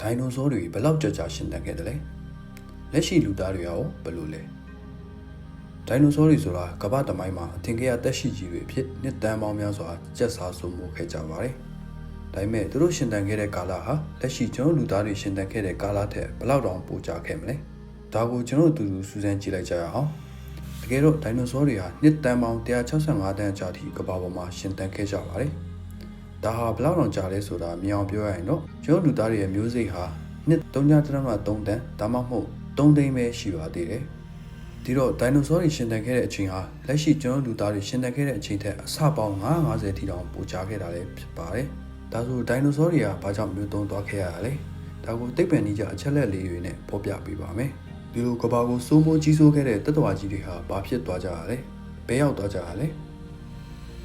ဒိုင်နိုဆောတွေဘယ်လောက်ကြာကြာရှင်သန်ခဲ့တယ်လဲလက်ရှိလူသားတွေရောဘယ်လိုလဲဒိုင်နိုဆောတွေဆိုတာကမ္ဘာတမိုင်းမှာအထင်ကြီးအသက်ရှိကြီးတွေအဖြစ်နှစ်တန်းပေါင်းများစွာကျက်စားဆုံးမှုခဲ့ကြပါတယ်ဒါပေမဲ့သူတို့ရှင်သန်ခဲ့တဲ့ကာလဟာလက်ရှိကျွန်တော်လူသားတွေရှင်သန်ခဲ့တဲ့ကာလထက်ဘယ်လောက်တောင်ပိုကြာခဲ့မလဲဒါကိုကျွန်တော်တို့အတူတူစူးစမ်းကြည့်လိုက်ကြရအောင်တကယ်တော့ဒိုင်နိုဆောတွေဟာနှစ်တန်းပေါင်း165တန်းကြာထိကမ္ဘာပေါ်မှာရှင်သန်ခဲ့ကြပါတယ် ဒါဟာဘယ်လောက်တောင်ကြာလဲဆိုတာမြင်အောင်ပြောရရင်တော့ကျွန်တော်လူသားတွေရဲ့မျိုးစိတ်ဟာနှစ်3.3တန်းဒါမှမဟုတ်3သိန်းပဲရှိပါသေးတယ်ဒီတော့ဒိုင်နိုဆောတွေရှင်သန်ခဲ့တဲ့အချိန်ဟာလက်ရှိကျွန်တော်လူသားတွေရှင်သန်ခဲ့တဲ့အချိန်ထက်အဆပေါင်း950ထိတောင်ပိုကြာခဲ့တာလည်းဖြစ်ပါတယ်။ဒါဆိုဒိုင်နိုဆောတွေကဘာကြောင့်မျိုးတုံးသွားခဲ့ရတာလဲ။ဒါကိုသိပ္ပံနည်းကျအချက်လက်လေးတွေနဲ့ဖော်ပြပေးပါမယ်။ဒီလိုကဘာကိုစိုးမိုးကြီးစိုးခဲ့တဲ့တတ္တဝါကြီးတွေဟာဘာဖြစ်သွားကြရလဲ။ဘယ်ရောက်သွားကြရလဲ။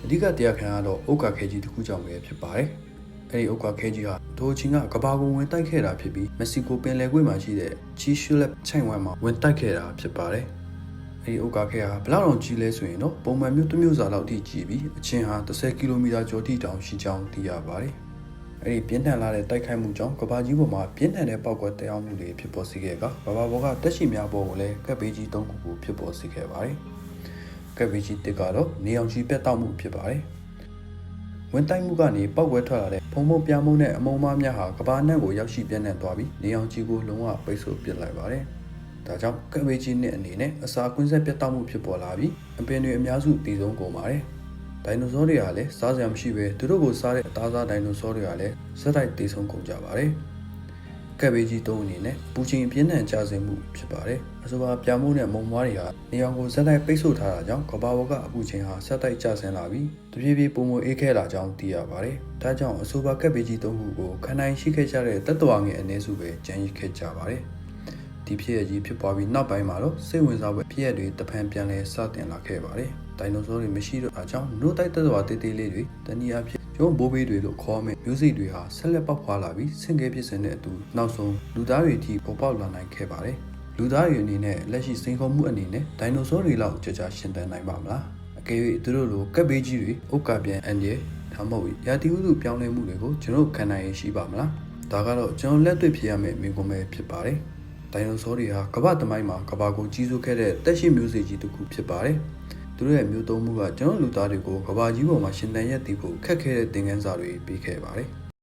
အဓိကတရားခံကတော့ဥက္ကာခဲကြီးတစ်ခုကြောင့်ပဲဖြစ်ပါတယ်။အဲဒီဥက္ကာခဲကြီးဟာဒိုချင်းကကဘာကိုဝင်တိုက်ခဲ့တာဖြစ်ပြီးမက္ကဆီကိုပင်လယ်ကွေ့မှာရှိတဲ့ချီရှူလက်ချိုင်ဝမ်မှာဝင်တိုက်ခဲ့တာဖြစ်ပါတယ်။အဲဒီဥက္ကာခဲဟာဘယ်လောက်တောင်ကြီးလဲဆိုရင်တော့ပုံမှန်မျိုးတစ်မျိုးစာလောက်ထိကြီးပြီးအချင်းဟာ10ကီလိုမီတာကျော်ထိတောင်ရှိကြောင်းသိရပါတယ်။အဲဒီပြင်းထန်လာတဲ့တိုက်ခိုက်မှုကြောင့်ကဘာကြီးပေါ်မှာပြင်းထန်တဲ့ပောက်ကွဲတရားမှုတွေဖြစ်ပေါ်စေခဲ့ကဘာဘာဘောကတက်ရှိများပေါ်ကိုလည်းကပ်ဘေးကြီး၃ခုကိုဖြစ်ပေါ်စေခဲ့ပါတယ်။ ကပ်ဘေးကြီးတစ်ကတော့နေအောင်ကြီးပြတ်တောက်မှုဖြစ်ပါတယ်။ဝင်တိုက်မှုကနေပောက်ကွဲထွက်လာတဲ့ဖုံဖုံပြားမုံနဲ့အမုံမားများဟာကဘာနက်ကိုရောက်ရှိပြန့်နှံ့သွားပြီးနေအောင်ကြီးကိုလုံးဝပိတ်ဆို့ပစ်လိုက်ပါတယ်။ဒါကြောင့်ကပ်ဘေးကြီးနဲ့အနေနဲ့အစာကွင်းဆက်ပြတ်တောက်မှုဖြစ်ပေါ်လာပြီးအပင်တွေအများစုတည်ဆုံးကုန်ပါတယ်။ဒိုင်နိုဆောတွေကလည်းစားစရာမရှိပဲသူတို့ကိုစားတဲ့အသားစားဒိုင်နိုဆောတွေကလည်းစက်တိုက်တည်ဆုံးကုန်ကြပါတယ်။ ကပ်ဘေးကြီးသုံးအနေနဲ့ပူချင်းပြင်းထန်ကြဆင်မှုဖြစ်ပါတယ်။အဆိုပါပြာမိုးနဲ့မုံမွားတွေဟာနေအောင်ကိုဇက်တိုက်ပိတ်ဆို့ထားတာကြောင့်ကဘာဘောကအပူချင်းဟာဆက်တိုက်ကြဆင်လာပြီးတပြေးပြေးပုံမအေးခဲလာကြောင်းသိရပါတယ်။ဒါကြောင့်အဆိုပါကပ်ဘေးကြီးသုံးခုကိုခန္ဓာရှိခဲ့ကြတဲ့တတ္တဝါငယ်အနည်းစုပဲကြံရည်ခဲ့ကြပါတယ်။ဒီဖြစ်ရကြီးဖြစ်ပွားပြီးနောက်ပိုင်းမှာတော့စိတ်ဝင်စားဖွယ်ဖြစ်ရတွေတဖန်ပြန်လဲစတင်လာခဲ့ပါတယ်။ဒိုင်နိုဆောတွေမရှိတော့အကြောင်းနို့တိုက်တတ္တဝါတေးသေးလေးတွေတနည်းအားဖြင့် ကျုံဘိုးဘေးတွေလို့ခေါ်မယ့်မျိုးစိတွေဟာဆက်လက်ပေါက်ဖွာလာပြီးဆင့်ကဲဖြစ်စဉ်တဲ့အတူနောက်ဆုံးလူသားတွေအထိပေါ်ပေါက်လာနိုင်ခဲ့ပါတယ်။လူသားတွေအနေနဲ့လက်ရှိစိန်ခေါ်မှုအနေနဲ့ဒိုင်နိုဆောတွေလောက်ကြာကြာရှင်သန်နိုင်ပါမလား။အကယ်၍သူတို့လိုကက်ဘေးကြီးတွေဥက္ကပြန်အန်ဒီဒါမှမဟုတ်ရာသီဥတုပြောင်းလဲမှုတွေကိုကျွန်တော်ခံနိုင်ရရှိပါမလား။ဒါကတော့ကျွန်တော်လက်တွေ့ဖြစ်ရမယ့်မိကွန်ပဲဖြစ်ပါတယ်။ဒိုင်နိုဆောတွေဟာကမ္ဘာသမိုင်းမှာကမ္ဘာကိုကြီးစိုးခဲ့တဲ့တက်ရှိမျိုးစေ့ကြီးတစ်ခုဖြစ်ပါတယ်။ သူတို့ရဲ့မျိုးသုံးမှုကကျွန်တော်လူသားတွေကိုကဘာကြီးပေါ်မှာရှင်သန်ရက်တည်ဖို့ခက်ခဲတဲ့သင်ခန်းစာတွေပေးခဲ့ပါတယ်။